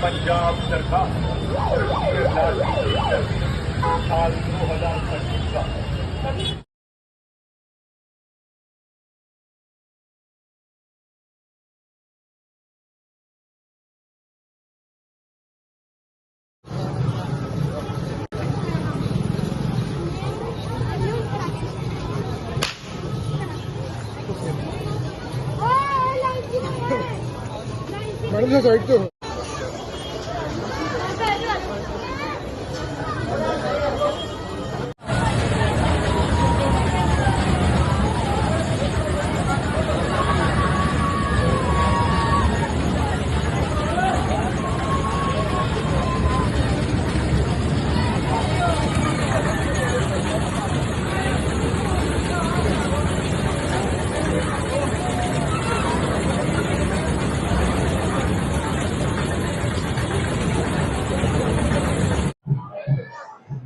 ਪੰਜਾਬ ਸਰਕਾਰ ਸਾਲ 2025 ਦਾ ਮੈਡਮ ਜੀ ਸਾਈਡ ਤੇ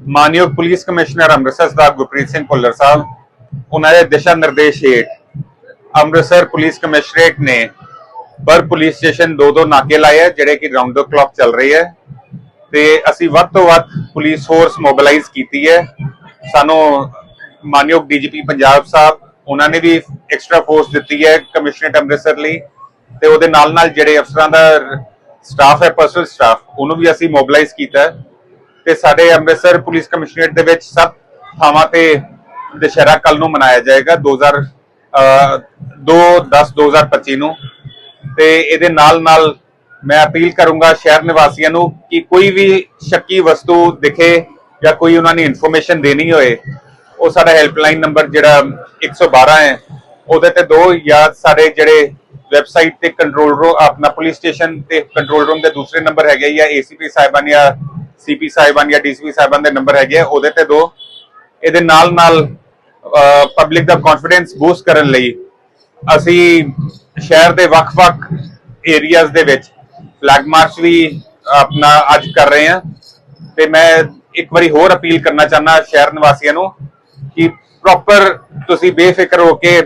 ਮਾਨਯੋਗ ਪੁਲਿਸ ਕਮਿਸ਼ਨਰ ਅੰਮ੍ਰਿਤਸਰ ਸਰਦਾਰ ਗੁਰਪ੍ਰੀਤ ਸਿੰਘ ਭੁੱਲਰ ਸਾਹਿਬ, ਉਹਨਾਂ ਦੇ ਦਿਸ਼ਾ ਨਿਰਦੇਸ਼ ਹੇਠ ਅੰਮ੍ਰਿਤਸਰ ਪੁਲਿਸ ਕਮਿਸ਼ਨਰੇਟ ਨੇ ਪਰ ਪੁਲਿਸ ਸਟੇਸ਼ਨ ਦੋ ਦੋ ਨਾਕੇ ਲਾਏ ਆ, ਜਿਹੜੇ ਕਿ ਰਾਉਂਡ ਦ ਕਲੌਕ ਚੱਲ ਰਹੀ ਹੈ ਤੇ ਅਸੀਂ ਵੱਧ ਤੋਂ ਵੱਧ ਪੁਲਿਸ ਫੋਰਸ ਮੋਬਿਲਾਈਜ਼ ਕੀਤੀ ਹੈ। ਸਾਨੂੰ ਮਾਨਯੋਗ ਡੀਜੀਪੀ ਪੰਜਾਬ ਸਾਹਿਬ, ਉਹਨਾਂ ਨੇ ਵੀ ਐਕਸਟਰਾ ਫੋਰਸ ਦਿੱਤੀ ਹੈ ਕਮਿਸ਼ਨਰੇਟ ਅੰਮ੍ਰਿਤਸਰ ਲਈ। ਤੇ ਉਹਦੇ ਨਾਲ ਨਾਲ ਜਿਹੜੇ ਅਫਸਰਾਂ ਦਾ ਸਟਾਫ ਹੈ ਪਰਸਨਲ ਸਟਾਫ ਉਹਨੂੰ ਵੀ ਅਸੀਂ ਮੋਬਿਲਾਈਜ਼ ਕੀਤਾ। ਹੈ ਤੇ ਸਾਡੇ ਅੰਮ੍ਰਿਤਸਰ ਪੁਲਿਸ ਕਮਿਸ਼ਨਰੇਟ ਦੇ ਵਿੱਚ ਸਭ ਥਾਵਾਂ ਤੇ ਦੁਸ਼ਹਿਰਾ ਕੱਲ ਨੂੰ ਮਨਾਇਆ ਜਾਏਗਾ 2000 2 10 2025 ਨੂੰ। ਤੇ ਇਹਦੇ ਨਾਲ ਨਾਲ ਮੈਂ ਅਪੀਲ ਕਰੂੰਗਾ ਸ਼ਹਿਰ ਨਿਵਾਸੀਆਂ ਨੂੰ ਕਿ ਕੋਈ ਵੀ ਸ਼ੱਕੀ ਵਸਤੂ ਦਿਖੇ ਜਾਂ ਕੋਈ ਉਹਨਾਂ ਨੇ ਇਨਫੋਰਮੇਸ਼ਨ ਦੇਣੀ ਹੋਏ, ਉਹ ਸਾਡਾ ਹੈਲਪਲਾਈਨ ਨੰਬਰ ਜਿਹੜਾ 112 ਹੈ, ਉਹਦੇ ਤੇ ਦੋ ਜਾਂ ਸਾਡੇ ਜਿਹੜੇ ਵੈਬਸਾਈਟ ਤੇ ਕੰਟਰੋਲ ਰੂਮ, ਆਪਣਾ ਪੁਲਿਸ ਸਟੇਸ਼ਨ ਤੇ ਕੰਟਰੋਲ ਰੂਮ ਦੇ ਦੂਸਰੇ ਨੰਬਰ ਹੈਗੇ ਜਾਂ ਏਸੀਪੀ ਸਾਹਿਬਾਨ ਜਾਂ ਸੀਪੀ ਸਾਹਿਬਾਨ ਜਾਂ ਡੀਸੀਪੀ ਸਾਹਿਬਾਨ ਦੇ ਨੰਬਰ ਹੈਗੇ ਉਹਦੇ ਤੇ ਦੋ। ਇਹਦੇ ਨਾਲ ਨਾਲ ਪਬਲਿਕ ਦਾ ਕੌਨਫੀਡੈਂਸ ਬੂਸਟ ਕਰਨ ਲਈ ਅਸੀਂ ਸ਼ਹਿਰ ਦੇ ਵੱਖ-ਵੱਖ ਏਰੀਆਜ਼ ਦੇ ਵਿੱਚ ਫਲੈਗ ਮਾਰਚ ਵੀ ਆਪਣਾ ਅੱਜ ਕਰ ਰਹੇ ਹਾਂ। ਤੇ ਮੈਂ ਇੱਕ ਵਾਰੀ ਹੋਰ ਅਪੀਲ ਕਰਨਾ ਚਾਹੁੰਦਾ ਸ਼ਹਿਰ ਨਿਵਾਸੀਆਂ ਨੂੰ ਕਿ ਪ੍ਰੋਪਰ ਤੁਸੀਂ ਬੇਫਿਕਰ ਹੋ ਕੇ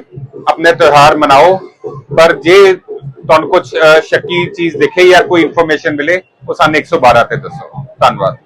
ਆਪਣੇ ਤਿਉਹਾਰ ਮਨਾਓ। ਪਰ ਜੇ ਤੁਹਾਨੂੰ ਕੁਝ ਸ਼ੱਕੀ ਚੀਜ਼ ਦਿਖੇ ਜਾਂ ਕੋਈ ਇਨਫੋਰਮੇਸ਼ਨ ਮਿਲੇ, ਉਹ ਸਾਨੂੰ 112 ਤੇ ਦੱਸੋ। ਧੰਨਵਾਦ।